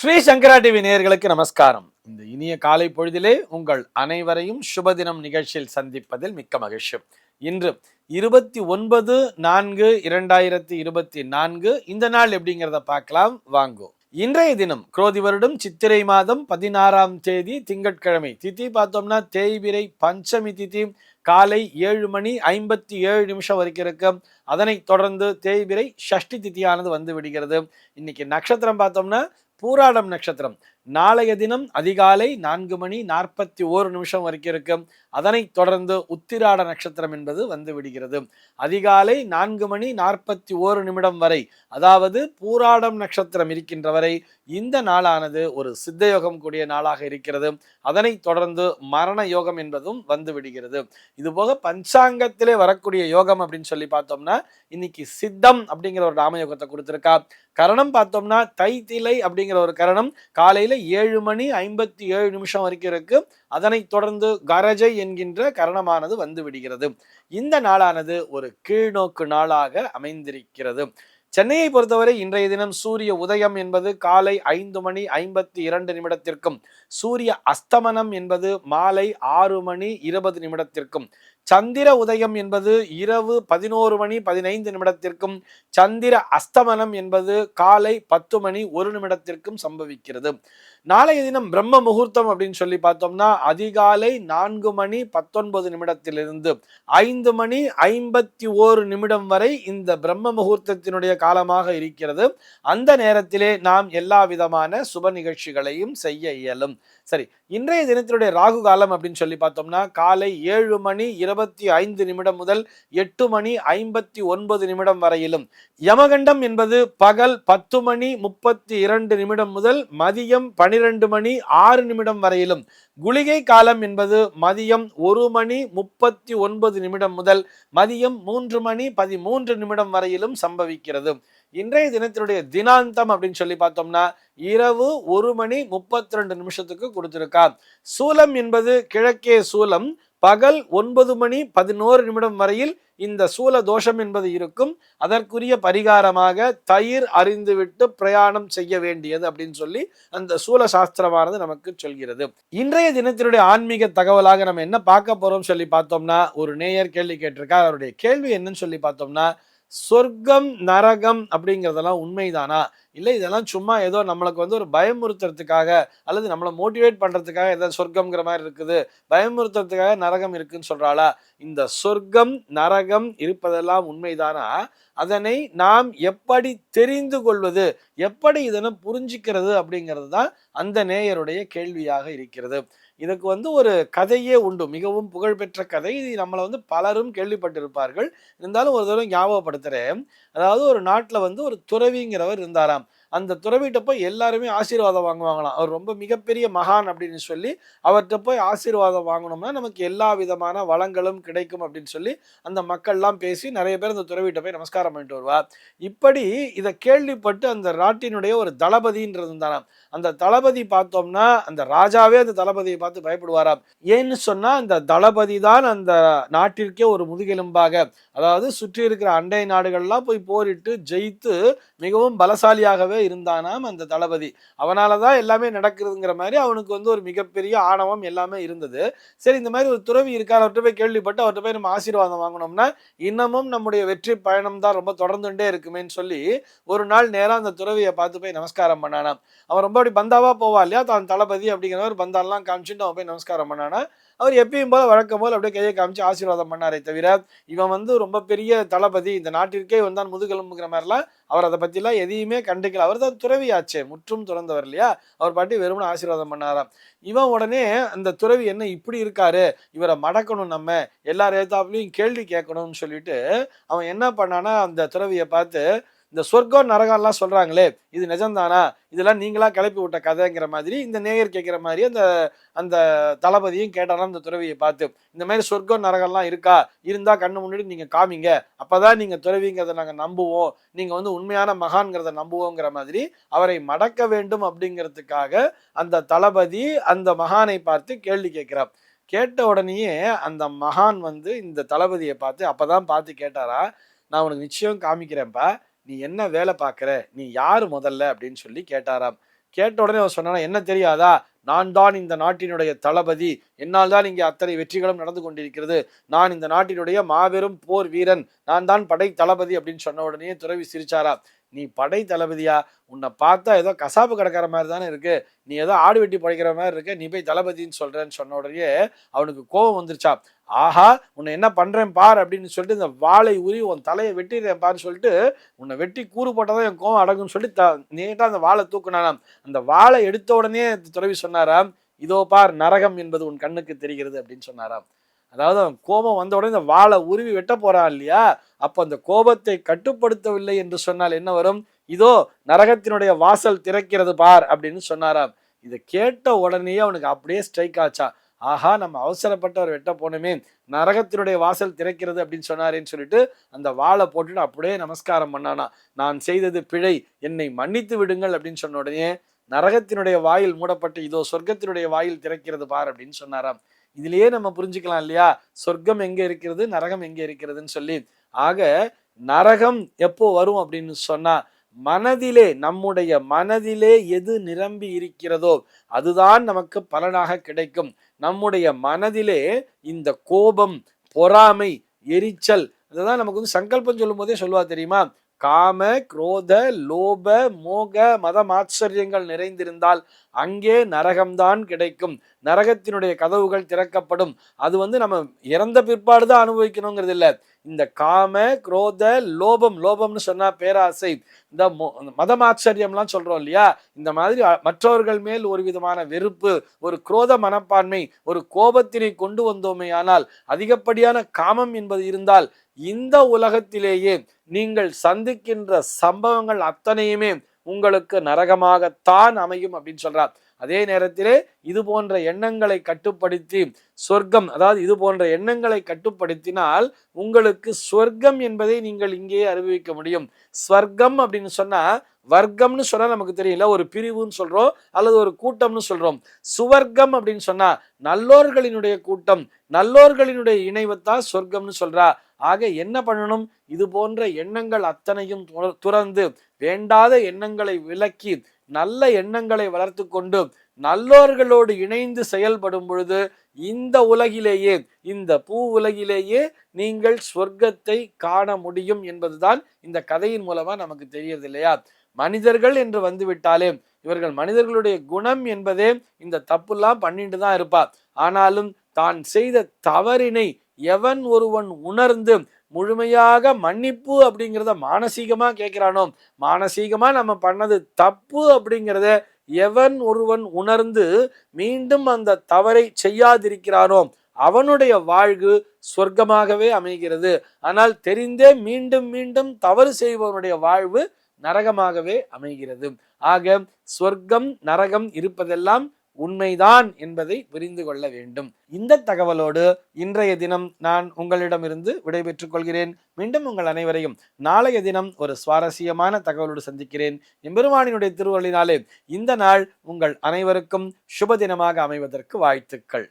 ஸ்ரீ சங்கரா TV நேயர்களுக்கு நமஸ்காரம். இந்த இனிய காலை பொழுதிலே உங்கள் அனைவரையும் சுபதினம் நிகழ்ச்சியில் சந்திப்பதில் மிக்க மகிழ்ச்சி. இன்று இருபத்தி ஒன்பது நான்கு இரண்டாயிரத்தி இருபத்தி நான்கு. இந்த நாள் எப்படிங்கிறத பார்க்கலாம். வாங்கோ. இன்றைய தினம் குரோதி வருடம் சித்திரை மாதம் பதினாறாம் தேதி திங்கட்கிழமை. திதி பார்த்தோம்னா தேய்பிரை பஞ்சமி திதி காலை ஏழு மணி ஐம்பத்தி ஏழு நிமிஷம் வரைக்கும் இருக்கு. அதனைத் தொடர்ந்து தேய்பிரை ஷஷ்டி திதியானது வந்து விடுகிறது. இன்னைக்கு நட்சத்திரம் பார்த்தோம்னா பூராடம் நட்சத்திரம். நாளைய தினம் அதிகாலை நான்கு மணி நாற்பத்தி ஓரு நிமிஷம் வரைக்கும் இருக்கும். அதனைத் தொடர்ந்து உத்திராட நட்சத்திரம் என்பது வந்து விடுகிறது. அதிகாலை நான்கு மணி நாற்பத்தி ஓரு நிமிடம் வரை அதாவது பூராடம் நட்சத்திரம் இருக்கின்ற வரை இந்த நாளானது ஒரு சித்த யோகம் கூடிய நாளாக இருக்கிறது. அதனைத் தொடர்ந்து மரண யோகம் என்பதும் வந்து விடுகிறது. இதுபோக பஞ்சாங்கத்திலே வரக்கூடிய யோகம் அப்படின்னு சொல்லி பார்த்தோம்னா இன்னைக்கு சித்தம் அப்படிங்கிற ஒரு நாமயோகத்தை யோகத்தை கரணம் பார்த்தோம்னா தைத்திலை அப்படிங்கிற ஒரு கரணம் காலையில் ஏழு மணி ஐம்பத்தி ஏழு நிமிஷம் வரைக்கும் இருக்கு. அதனைத் தொடர்ந்து கரஜை என்கின்ற கரணமானது வந்து விடுகிறது. இந்த நாளானது ஒரு கீழ்நோக்கு நாளாக அமைந்திருக்கிறது. சென்னையை பொறுத்தவரை இன்றைய தினம் சூரிய உதயம் என்பது காலை ஐந்து மணி ஐம்பத்தி இரண்டு நிமிடத்திற்கும் சூரிய அஸ்தமனம் என்பது மாலை ஆறு மணி இருபது நிமிடத்திற்கும். சந்திர உதயம் என்பது இரவு பதினோரு மணி பதினைந்து நிமிடத்திற்கும் சந்திர அஸ்தமனம் என்பது காலை பத்து மணி ஒரு நிமிடத்திற்கும் சம்பவிக்கிறது. நாளைய தினம் பிரம்ம முகூர்த்தம் அப்படின்னு சொல்லி பார்த்தோம்னா அதிகாலை நான்கு மணி பத்தொன்பது நிமிடத்திலிருந்து ஐந்து மணி ஐம்பத்தி ஓரு நிமிடம் வரை இந்த பிரம்ம முகூர்த்தத்தினுடைய காலமாக இருக்கிறது. அந்த நேரத்திலே நாம் எல்லா விதமான சுப நிகழ்ச்சிகளையும் செய்ய இயலும். சரி இன்றைய தினத்தினுடைய ராகு காலம் அப்படின்னு சொல்லி பார்த்தோம்னா காலை ஏழு மணி இருபத்தி ஐந்து நிமிடம் முதல் எட்டு மணி ஐம்பத்தி ஒன்பது நிமிடம் வரையிலும். யமகண்டம் என்பது பகல் பத்து மணி முப்பத்தி இரண்டு நிமிடம் முதல் மதியம் பனிரெண்டு மணி ஆறு நிமிடம் வரையிலும். குளிகை காலம் என்பது மதியம் ஒரு மணி முப்பத்தி ஒன்பது நிமிடம் முதல் மதியம் மூன்று மணி பதிமூன்று நிமிடம் வரையிலும் சம்பவிக்கிறது. இன்றைய தினத்தினுடைய தினாந்தம் அப்படின்னு சொல்லி பார்த்தோம்னா இரவு ஒரு மணி முப்பத்தி ரெண்டு நிமிஷத்துக்கு கொடுத்திருக்கார் சூலம் என்பது கிழக்கே சூலம் பகல் ஒன்பது மணி பதினோரு நிமிடம் வரையில் இந்த சூல தோஷம் என்பது இருக்கும். அதற்குரிய பரிகாரமாக தயிர் அறிந்துவிட்டு பிரயாணம் செய்ய வேண்டியது அப்படின்னு சொல்லி அந்த சூல சாஸ்திரமானது நமக்கு சொல்கிறது. இன்றைய தினத்தினுடைய ஆன்மீக தகவலாக நம்ம என்ன பார்க்க போறோம் சொல்லி பார்த்தோம்னா ஒரு நேயர் கேள்வி கேட்டிருக்கார். அவருடைய கேள்வி என்னன்னு சொல்லி பார்த்தோம்னா சொர்க்கம் நரகம் அப்படிங்கிறதெல்லாம் உண்மைதானா? இல்லை இதெல்லாம் சும்மா ஏதோ நம்மளுக்கு வந்து ஒரு பயமுறுத்துறதுக்காக அல்லது நம்மளை மோட்டிவேட் பண்ணுறதுக்காக ஏதாவது சொர்க்கம்ங்கிற மாதிரி இருக்குது பயமுறுத்துறதுக்காக நரகம் இருக்குன்னு சொல்கிறாளா இந்த சொர்க்கம் நரகம் இருப்பதெல்லாம் உண்மைதானா? அதனை நாம் எப்படி தெரிந்து கொள்வது? எப்படி இதனை புரிஞ்சுக்கிறது அப்படிங்கிறது தான் அந்த நேயருடைய கேள்வியாக இருக்கிறது. இதுக்கு வந்து ஒரு கதையே உண்டு. மிகவும் புகழ்பெற்ற கதை. இது நம்மளை வந்து பலரும் கேள்விப்பட்டிருப்பார்கள். இருந்தாலும் ஒரு தடவை ஞாபகப்படுத்துகிறேன் அதாவது ஒரு நாட்டில் வந்து ஒரு துறவிங்கிறவர் இருந்தாராம். அந்த துறவிட்ட போய் எல்லாருமே ஆசீர்வாதம் வாங்குவாங்களாம். அவர் ரொம்ப மிகப்பெரிய மகான் அப்படின்னு சொல்லி அவர்கிட்ட போய் ஆசீர்வாதம் வாங்கணும்னா நமக்கு எல்லா விதமான வளங்களும் கிடைக்கும் அப்படின்னு சொல்லி அந்த மக்கள்லாம் பேசி நிறைய பேர் அந்த துறவிட்ட போய் நமஸ்காரம் பண்ணிட்டு வருவார். இப்படி இதை கேள்விப்பட்டு அந்த நாட்டினுடைய ஒரு தளபதின்றது தானாம். அந்த தளபதி பார்த்தோம்னா அந்த ராஜாவே அந்த தளபதியை பார்த்து பயப்படுவாராம். ஏன்னு சொன்னா அந்த தளபதி தான் அந்த நாட்டிற்கே ஒரு முதுகெலும்பாக. அதாவது சுற்றி இருக்கிற அண்டை நாடுகள்லாம் போய் போரிட்டு ஜெயித்து மிகவும் பலசாலியாகவே இருந்தானாம் அந்த தளபதி. அவனால தான் எல்லாமே நடக்குதுங்கிற மாதிரி அவனுக்கு வந்து ஒரு மிகப்பெரிய ஆணவம் எல்லாமே இருந்தது. சரி இந்த மாதிரி ஒரு துறவி இருக்கார் அவர்கிட்ட போய் கேள்விப்பட்டு அவர்கிட்ட போய் நம்ம ஆசீர்வாதம் வாங்கினோம்னா இன்னமும் நம்முடைய வெற்றி பயணம் தான் ரொம்ப தொடர்ந்துட்டே இருக்குமேன்னு சொல்லி ஒரு நாள் நேரம் அந்த துறவியை பார்த்து போய் நமஸ்காரம் பண்ணானாம். அவன் ரொம்ப அப்படி பந்தாவா போவா இல்லையா? தான் தளபதி அப்படிங்கிறவர் பந்தாலாம் காமிச்சுட்டு அவன் போய் நமஸ்காரம் பண்ணானா. அவர் எப்பயும் போல வழக்கம் போல் அப்படியே கையை காமிச்சு ஆசீர்வாதம் பண்ணாரே தவிர இவன் வந்து ரொம்ப பெரிய தளபதி. இந்த நாட்டிற்கே வந்தான் முதுகெலும்புங்கிற மாதிரிலாம் அவர் அதை பற்றிலாம் எதையுமே கண்டுக்கல. அவர் தான் துறவியாச்சே முற்றும் துறந்தவர் இல்லையா? அவர் பாட்டி வெறுமனே ஆசீர்வாதம் பண்ணாராம். இவன் உடனே அந்த துறவி என்ன இப்படி இருக்காரு? இவரை மடக்கணும் நம்ம எல்லார் ஏத்தாப்புலையும் கேள்வி கேட்கணும்னு சொல்லிட்டு அவன் என்ன பண்ணானா அந்த துறவியை பார்த்து இந்த சொர்க்கம் நரகம்லாம் சொல்கிறாங்களே இது நிஜம்தானா? இதெல்லாம் நீங்களா கிளப்பி விட்ட கதைங்கிற மாதிரி இந்த நேயர் கேட்குற மாதிரி அந்த அந்த தளபதியும் கேட்டாராம் இந்த துறவியை பார்த்து இந்த மாதிரி சொர்க்கம் நரகம்லாம் இருக்கா? இருந்தால் கண்ணு முன்னாடி நீங்கள் காமிங்க. அப்பதான் நீங்கள் துறவிங்கிறத நாங்கள் நம்புவோம். நீங்கள் வந்து உண்மையான மகான்கிறத நம்புவோங்கிற மாதிரி அவரை மடக்க வேண்டும் அப்படிங்கிறதுக்காக அந்த தளபதி அந்த மகானை பார்த்து கேள்வி கேட்கிறார். கேட்ட உடனேயே அந்த மகான் வந்து இந்த தளபதியை பார்த்து அப்போ தான் பார்த்து கேட்டாரா? நான் உனக்கு நிச்சயம் காமிக்கிறேன்ப்பா. நீ என்ன வேலை பார்க்குற? நீ யார் முதல்ல? அப்படின்னு சொல்லி கேட்டாராம். கேட்ட உடனே அவர் சொன்னா என்ன தெரியாதா? நான் தான் இந்த நாட்டினுடைய தளபதி. என்னால் தான் இங்கே அத்தனை வெற்றிகளும் நடந்து கொண்டிருக்கிறது. நான் இந்த நாட்டினுடைய மாபெரும் போர் வீரன். நான் தான் படை தளபதி அப்படின்னு சொன்ன உடனே துறவி சிரிச்சாரா நீ படை தளபதியா? உன்னை பார்த்தா ஏதோ கசாப்பு கிடக்கிற மாதிரி தானே இருக்கு. நீ ஏதோ ஆடு வெட்டி படைக்கிற மாதிரி இருக்கு. நீ போய் தளபதின்னு சொல்றேன்னு சொன்ன உடனே அவனுக்கு கோபம் வந்துருச்சா. ஆஹா உன்னை என்ன பண்றேன் பார் அப்படின்னு சொல்லிட்டு இந்த வாளை உரி உன் தலையை வெட்டிடுறேன் பாருன்னு சொல்லிட்டு உன்னை வெட்டி கூறு போட்டதான் என் கோவம் அடங்கும்னு சொல்லி த நீட்டாக அந்த வாளை தூக்குனானாம். அந்த வாழை எடுத்த உடனே துறவி சொன்னாராம் இதோ பார் நரகம் என்பது உன் கண்ணுக்கு தெரிகிறது அப்படின்னு சொன்னாராம். அதாவது அவன் கோபம் வந்த உடனே இந்த வாழை உருவி வெட்ட போறான் இல்லையா? அப்போ அந்த கோபத்தை கட்டுப்படுத்தவில்லை என்று சொன்னால் என்ன வரும்? இதோ நரகத்தினுடைய வாசல் திறக்கிறது பார் அப்படின்னு சொன்னாராம். இதை கேட்ட உடனேயே அவனுக்கு அப்படியே ஸ்ட்ரைக் ஆச்சா. ஆஹா நம்ம அவசரப்பட்டு அவர் வெட்ட போனோமே. நரகத்தினுடைய வாசல் திறக்கிறது அப்படின்னு சொன்னாரேன்னு சொல்லிட்டு அந்த வாளை போட்டுட்டு அப்படியே நமஸ்காரம் பண்ணானா. நான் செய்தது பிழை. என்னை மன்னித்து விடுங்கள் அப்படின்னு சொன்ன உடனே நரகத்தினுடைய வாயில் மூடப்பட்டு இதோ சொர்க்கத்தினுடைய வாயில் திறக்கிறது பார் அப்படின்னு சொன்னாராம். இதுலயே நம்ம புரிஞ்சுக்கலாம் இல்லையா? சொர்க்கம் எங்க இருக்கிறது நரகம் எங்க இருக்கிறதுன்னு சொல்லி. ஆக நரகம் எப்போ வரும் அப்படின்னு சொன்னா மனதிலே நம்முடைய மனதிலே எது நிரம்பி இருக்கிறதோ அதுதான் நமக்கு பலனாக கிடைக்கும். நம்முடைய மனதிலே இந்த கோபம் பொறாமை எரிச்சல் அதுதான் நமக்கு வந்து சங்கல்பம் சொல்லும் போதே சொல்லுவா தெரியுமா? காம குரோத லோப மோக மத மாச்சரியங்கள் நிறைந்திருந்தால் அங்கே நரகம்தான் கிடைக்கும். நரகத்தினுடைய கதவுகள் திறக்கப்படும். அது வந்து நம்ம இறந்த பிற்பாடு தான் அனுபவிக்கணுங்கிறது இல்லை இந்த காம குரோத லோபம் லோபம்னு சொன்னா பேராசை. இந்த மதமாச்சரியம்லாம் சொல்றோம் இல்லையா? இந்த மாதிரி மற்றவர்கள் மேல் ஒரு விதமான வெறுப்பு ஒரு குரோத மனப்பான்மை ஒரு கோபத்தினை கொண்டு வந்தோமே ஆனால் அதிகப்படியான காமம் என்பது இருந்தால் இந்த உலகத்திலேயே நீங்கள் சந்திக்கின்ற சம்பவங்கள் அத்தனையுமே உங்களுக்கு நரகமாகத்தான் அமையும் அப்படின்னு சொல்றார். அதே நேரத்திலே இது போன்ற எண்ணங்களை கட்டுப்படுத்தி சொர்க்கம் அதாவது இது போன்ற எண்ணங்களை கட்டுப்படுத்தினால் உங்களுக்கு சொர்க்கம் என்பதை நீங்கள் இங்கேயே அறிவிக்க முடியும். ஸ்வர்க்கம் அப்படின்னு சொன்னா வர்க்கம்னு சொன்னால் நமக்கு தெரியல ஒரு பிரிவுன்னு சொல்கிறோம் அல்லது ஒரு கூட்டம்னு சொல்கிறோம் சுவர்க்கம் அப்படின்னு சொன்னால் நல்லோர்களினுடைய கூட்டம் நல்லோர்களினுடைய இணைவைத்தான் சொர்க்கம்னு சொல்கிறா ஆக என்ன பண்ணணும்? இது போன்ற எண்ணங்கள் அத்தனையும் துறந்து வேண்டாத எண்ணங்களை விலக்கி நல்ல எண்ணங்களை வளர்த்து கொண்டு நல்லோர்களோடு இணைந்து செயல்படும் பொழுது இந்த உலகிலேயே இந்த பூ உலகிலேயே நீங்கள் சொர்க்கத்தை காண முடியும் என்பதுதான் இந்த கதையின் மூலமா நமக்கு தெரியறது இல்லையா மனிதர்கள் என்று வந்து விட்டாலே இவர்கள் மனிதர்களுடைய குணம் என்பதே இந்த தப்புலாம் பண்ணிட்டு தான் இருப்பார் ஆனாலும் தான் செய்த தவறினை எவன் ஒருவன் உணர்ந்து முழுமையாக மன்னிப்பு அப்படிங்கிறத மானசீகமாக கேட்கிறானோ மானசீகமாக நம்ம பண்ணது தப்பு அப்படிங்கிறத எவன் ஒருவன் உணர்ந்து மீண்டும் அந்த தவறை செய்யாதிருக்கிறானோ அவனுடைய வாழ்வு சொர்க்கமாகவே அமைகிறது. ஆனால் தெரிந்தே மீண்டும் மீண்டும் தவறு செய்பவனுடைய வாழ்வு நரகமாகவே அமைகிறது. ஆக சொர்க்கம் நரகம் இருப்பதெல்லாம் உண்மைதான் என்பதை புரிந்து கொள்ள வேண்டும். இந்த தகவலோடு இன்றைய தினம் நான் உங்களிடமிருந்து விடைபெற்றுக் கொள்கிறேன். மீண்டும் உங்கள் அனைவரையும் நாளைய தினம் ஒரு சுவாரஸ்யமான தகவலோடு சந்திக்கிறேன். எம்பெருமானினுடைய திருவள்ளினாலே இந்த நாள் உங்கள் அனைவருக்கும் சுப தினமாக அமைவதற்கு வாழ்த்துக்கள்.